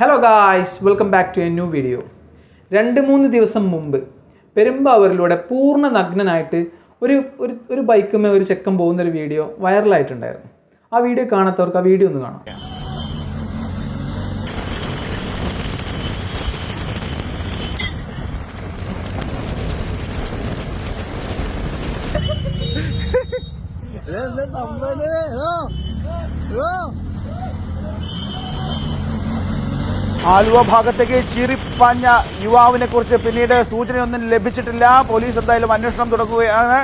Hello guys welcome back to a new video രണ്ട് മൂന്ന് ദിവസം മുമ്പ് പെരുമ്പാവൂരിലൂടെ പൂർണ നഗ്നനായിട്ട് ഒരു ഒരു ഒരു ബൈക്കുമേ ഒരു ചെക്കൻ പോകുന്ന ഒരു വീഡിയോ വൈറലായിട്ടുണ്ടായിരുന്നു ആ വീഡിയോ കാണാത്തവർക്ക് ആ വീഡിയോ ഒന്ന് കാണാം. ആലുവ ഭാഗത്തേക്ക് ചീറിപ്പാഞ്ഞ യുവാവിനെ കുറിച്ച് പിന്നീട് സൂചനയൊന്നും ലഭിച്ചിട്ടില്ല. പോലീസ് എന്തായാലും അന്വേഷണം തുടങ്ങുകയാണ്.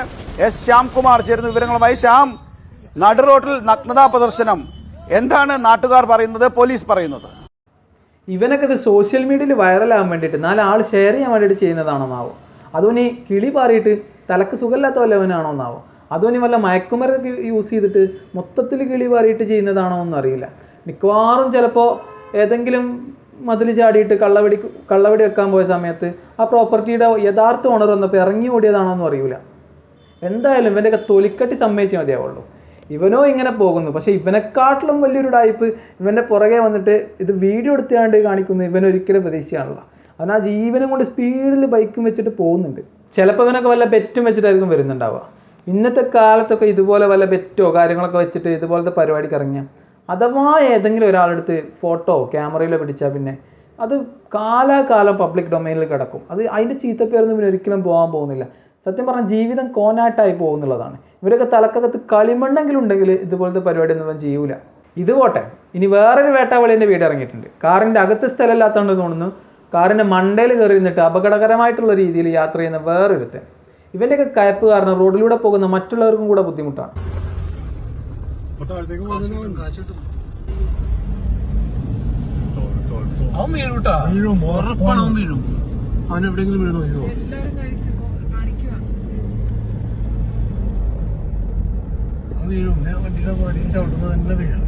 എസ് ശ്യാംകുമാർ ചേരുന്ന വിവരങ്ങളുമായി. ശ്യാം നടുറോട്ടിൽ നഗ്നതാ പ്രദർശനം. എന്താണ് നാട്ടുകാർ പറയുന്നത് പോലീസ് പറയുന്നത്? ഇവനൊക്കെ ഇത് സോഷ്യൽ മീഡിയയിൽ വൈറലാകാൻ വേണ്ടിയിട്ട് നാല് ആൾ ഷെയർ ചെയ്യാൻ വേണ്ടിയിട്ട് ചെയ്യുന്നതാണോന്നാവോ അതുകൊണ്ട് ഈ കിളി പാറിയിട്ട് തലക്ക് സുഖമില്ലാത്ത വല്ലവനാണോന്നാവോ അതുകൊണ്ട് വല്ല മയക്കുമരൊക്കെ യൂസ് ചെയ്തിട്ട് മൊത്തത്തിൽ കിളി പാറിയിട്ട് ചെയ്യുന്നതാണോ എന്നറിയില്ല. മിക്കവാറും ചിലപ്പോൾ ഏതെങ്കിലും മതിൽ ചാടിയിട്ട് കള്ളവടി കള്ളവടി വെക്കാൻ പോയ സമയത്ത് ആ പ്രോപ്പർട്ടിയുടെ യഥാർത്ഥ ഓണർ വന്നപ്പോൾ ഇറങ്ങി ഓടിയതാണോ എന്ന് അറിയില്ല എന്തായാലും ഇവന്റെയൊക്കെ തൊലിക്കട്ടി സമ്മതിച്ചേ മതിയാവുള്ളൂ. ഇവനോ ഇങ്ങനെ പോകുന്നു. പക്ഷേ ഇവനെക്കാട്ടിലും വലിയൊരു ടൈപ്പ് ഇവന്റെ പുറകെ വന്നിട്ട് ഇത് വീഡിയോ എടുത്തുകൊണ്ട് കാണിക്കുന്നു ഇവൻ ഒരിക്കലും പ്രതീക്ഷയാണല്ലോ അവൻ ആ ജീവനും കൊണ്ട് സ്പീഡിൽ ബൈക്കും വെച്ചിട്ട് പോകുന്നുണ്ട്. ചിലപ്പോൾ ഇവനൊക്കെ വല്ല ബെറ്റും വെച്ചിട്ടായിരിക്കും വരുന്നുണ്ടാവുക. ഇന്നത്തെ കാലത്തൊക്കെ ഇതുപോലെ വല്ല ബെറ്റോ കാര്യങ്ങളൊക്കെ വെച്ചിട്ട് ഇതുപോലത്തെ പരിപാടിക്ക് ഇറങ്ങിയ അഥവാ ഏതെങ്കിലും ഒരാളെടുത്ത് ഫോട്ടോ ക്യാമറയിലോ പിടിച്ചാൽ പിന്നെ അത് കാലാകാലം പബ്ലിക് ഡൊമൈനിൽ കിടക്കും. അത് അതിന്റെ ചീത്തപ്പേരൊന്നും പിന്നെ ഒരിക്കലും പോകാൻ പോകുന്നില്ല. സത്യം പറഞ്ഞാൽ ജീവിതം കോനാട്ടായി പോകുന്നുള്ളതാണ്. ഇവരൊക്കെ തലക്കകത്ത് കളിമണ്ണെങ്കിലും ഉണ്ടെങ്കിൽ ഇതുപോലത്തെ പരിപാടി ഒന്നും ഇവൻ ചെയ്യൂല. ഇത് പോട്ടെ. ഇനി വേറൊരു വേട്ടാവളിന്റെ വീട് ഇറങ്ങിയിട്ടുണ്ട്. കാറിന്റെ അകത്ത് സ്ഥലമില്ലാത്തതുകൊണ്ട് തോന്നുന്നു കാറിന്റെ മണ്ടയിൽ കയറി നിന്നിട്ട് അപകടകരമായിട്ടുള്ള രീതിയിൽ യാത്ര ചെയ്യുന്ന വേറൊരുത്തൻ. ഇവന്റെയൊക്കെ കയപ്പ് കാരണം റോഡിലൂടെ പോകുന്ന മറ്റുള്ളവർക്കും കൂടെ ബുദ്ധിമുട്ടാണ്. അവൻ വീഴും കേട്ടാ ഉറപ്പാണ് അവൻ വീഴും. അവൻ എവിടെയെങ്കിലും വീണു അയ്യോ അവൻ വീഴും. ഞാൻ വണ്ടിയുടെ വണ്ടിയിൽ ചവിട്ടുമ്പോ തന്നെ വീഴും.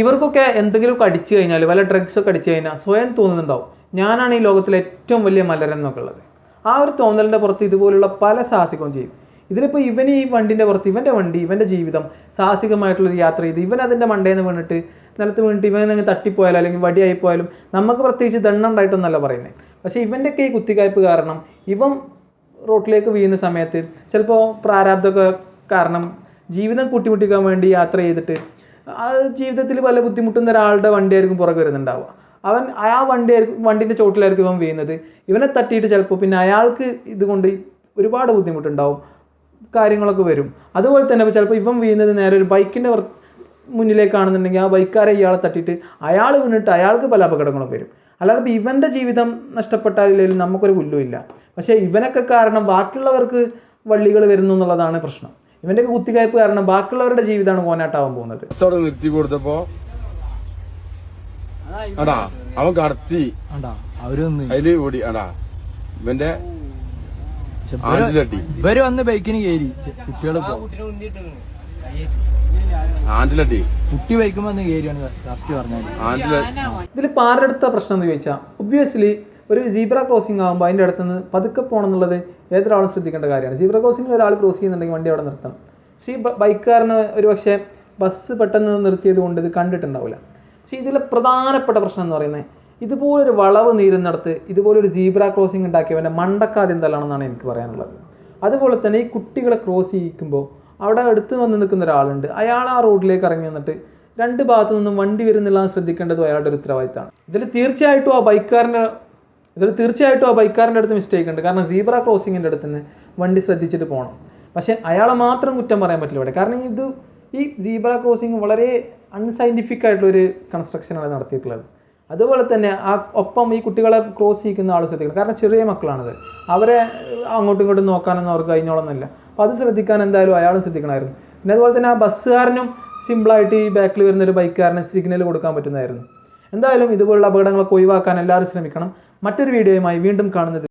ഇവർക്കൊക്കെ എന്തെങ്കിലും കടിച്ചു കഴിഞ്ഞാൽ വല്ല ഡ്രഗ്സ് ഒക്കെ അടിച്ചു കഴിഞ്ഞാൽ സ്വയം തോന്നുന്നുണ്ടാവും. ഞാനാണ് ഈ ലോകത്തിലെ ഏറ്റവും വലിയ മലരൻ എന്നൊക്കെ ഉള്ളത്. ആ ഒരു തോന്നലിന്റെ പുറത്ത് ഇതുപോലുള്ള പല സാഹസികവും ചെയ്യും. ഇതിലിപ്പോൾ ഇവൻ ഈ വണ്ടിന്റെ പുറത്ത് ഇവന്റെ വണ്ടി ഇവന്റെ ജീവിതം സാഹസികമായിട്ടുള്ളൊരു യാത്ര ചെയ്ത്. ഇവൻ അതിന്റെ മണ്ടേന്ന് വീണിട്ട് നിലത്ത് വീണിട്ട് ഇവൻ അങ്ങ് തട്ടിപ്പോയാലും അല്ലെങ്കിൽ വടിയായി പോയാലും നമുക്ക് പ്രത്യേകിച്ച് ദണ്ണം ഉണ്ടായിട്ടൊന്നല്ല പറയുന്നത്. പക്ഷേ ഇവന്റെയൊക്കെ ഈ കുത്തിക്കായ്പ് കാരണം ഇവൻ റോട്ടിലേക്ക് വീഴുന്ന സമയത്ത് ചിലപ്പോൾ പ്രാരാബ്ധമൊക്കെ കാരണം ജീവിതം കൂട്ടിമുട്ടിക്കാൻ വേണ്ടി യാത്ര ചെയ്തിട്ട് ആ ജീവിതത്തിൽ പല ബുദ്ധിമുട്ടുന്ന ഒരാളുടെ വണ്ടിയായിരിക്കും പുറകെ വരുന്നുണ്ടാവുക. അവൻ ആ വണ്ടി വണ്ടിന്റെ ചോട്ടിലായിരിക്കും ഇവൻ വീഴുന്നത്. ഇവനെ തട്ടിയിട്ട് ചിലപ്പോൾ പിന്നെ അയാൾക്ക് ഇതുകൊണ്ട് ഒരുപാട് ബുദ്ധിമുട്ടുണ്ടാവും. കാര്യങ്ങളൊക്കെ വരും. അതുപോലെ തന്നെ ചിലപ്പോൾ ഇവൻ വീഴുന്നത് നേരെ ഒരു ബൈക്കിന്റെ മുന്നിലേക്കാണെന്നുണ്ടെങ്കിൽ ആ ബൈക്കാരെ ഇയാളെ തട്ടിയിട്ട് അയാൾ വീണിട്ട് അയാൾക്ക് പല അപകടങ്ങളും വരും. അല്ലാതെ ഇപ്പോൾ ഇവന്റെ ജീവിതം നഷ്ടപ്പെട്ടാലില്ലെങ്കിലും നമുക്കൊരു പുല്ലുമില്ല പക്ഷേ ഇവനൊക്കെ കാരണം ബാക്കിയുള്ളവർക്ക് വള്ളികൾ വരുന്നു എന്നുള്ളതാണ് പ്രശ്നം. ഇവന്റെ കുത്തിക്കയപ്പ് കാരണം ബാക്കിയുള്ളവരുടെ ജീവിതമാണ് കോനാട്ടാവാൻ പോകുന്നത്. നിർത്തി കൊടുത്തപ്പോ അടാ അവൻ കടത്തി. അവർ വന്ന്. അതിൽ ഓടി അടാ ഇവന്റെ ആന്റിലട്ടി ഇവർ വന്ന് ബൈക്കിന് കയറി. കുട്ടികൾ ആന്റിലട്ടി കുട്ടി ബൈക്കും വന്ന് കയറിയാണ് കറക്റ്റ് ആന്റില ഇതിൽ പാരെടുത്ത പ്രശ്നം എന്ന് ചോദിച്ചാൽ ഒബ്വിയസ്ലി ഒരു സീബ്ര ക്രോസിംഗ് ആകുമ്പോൾ അതിന്റെ അടുത്ത് നിന്ന് പതുക്കെ പോകണം എന്നുള്ളത് ഏതൊരാളും ശ്രദ്ധിക്കേണ്ട കാര്യമാണ്. സീബ്ര ക്രോസിംഗിൽ ഒരാൾ ക്രോസ് ചെയ്യുന്നുണ്ടെങ്കിൽ വണ്ടി അവിടെ നിർത്തണം. പക്ഷേ ഈ ബൈക്കുകാരന് ഒരു പക്ഷേ ബസ് പെട്ടെന്ന് നിർത്തിയത് കൊണ്ട് ഇത് കണ്ടിട്ടുണ്ടാവില്ല. പക്ഷേ ഇതിലെ പ്രധാനപ്പെട്ട പ്രശ്നം എന്ന് പറയുന്നത് ഇതുപോലൊരു വളവ് നീരുന്നിടത്ത് ഇതുപോലൊരു സീബ്ര ക്രോസിംഗ് ഉണ്ടാക്കിയവന്റെ മണ്ടക്കാദ്യം തള്ളണമെന്നാണ് എനിക്ക് പറയാനുള്ളത്. അതുപോലെ തന്നെ ഈ കുട്ടികളെ ക്രോസ് ചെയ്യിക്കുമ്പോൾ അവിടെ അടുത്ത് വന്ന് നിൽക്കുന്ന ഒരാളുണ്ട്. അയാൾ ആ റോഡിലേക്ക് ഇറങ്ങി നിന്നിട്ട് രണ്ട് ഭാഗത്തു നിന്നും വണ്ടി വരുന്നില്ല ശ്രദ്ധിക്കേണ്ടതും അയാളുടെ ഒരു ഉത്തരവാദിത്തമാണ്. ഇതിൽ തീർച്ചയായിട്ടും ആ ബൈക്കാരന്റെ ഇതിൽ തീർച്ചയായിട്ടും ആ ബൈക്കാരന്റെ അടുത്ത് മിസ്റ്റേക്ക് ഉണ്ട്. കാരണം സീബ്ര ക്രോസിങ്ങിന്റെ അടുത്ത് നിന്ന് വണ്ടി ശ്രദ്ധിച്ചിട്ട് പോകണം. പക്ഷേ അയാളെ മാത്രം കുറ്റം പറയാൻ പറ്റില്ല ഇവിടെ. കാരണം ഇത് ഈ സീബ്ര ക്രോസിങ് വളരെ അൺസയന്റിഫിക് ആയിട്ടുള്ളൊരു കൺസ്ട്രക്ഷനാണ് നടത്തിയിട്ടുള്ളത്. അതുപോലെ തന്നെ ആ ഒപ്പം ഈ കുട്ടികളെ ക്രോസ് ചെയ്യിക്കുന്ന ആൾ ശ്രദ്ധിക്കണം. കാരണം ചെറിയ മക്കളാണത്. അവരെ അങ്ങോട്ടും ഇങ്ങോട്ടും നോക്കാനൊന്നും അവർക്ക് കഴിഞ്ഞോളന്നില്ല. അപ്പോൾ അത് ശ്രദ്ധിക്കാൻ എന്തായാലും അയാളും ശ്രദ്ധിക്കണമായിരുന്നു. പിന്നെ അതുപോലെ തന്നെ ആ ബസ്സുകാരനും സിമ്പിളായിട്ട് ഈ ബാക്കിൽ വരുന്ന ഒരു ബൈക്കുകാരന് സിഗ്നൽ കൊടുക്കാൻ പറ്റുന്നതായിരുന്നു. എന്തായാലും ഇതുപോലുള്ള അപകടങ്ങളൊക്കെ ഒഴിവാക്കാൻ എല്ലാവരും ശ്രമിക്കണം. മറ്റൊരു വീഡിയോയുമായി വീണ്ടും കാണുന്നത്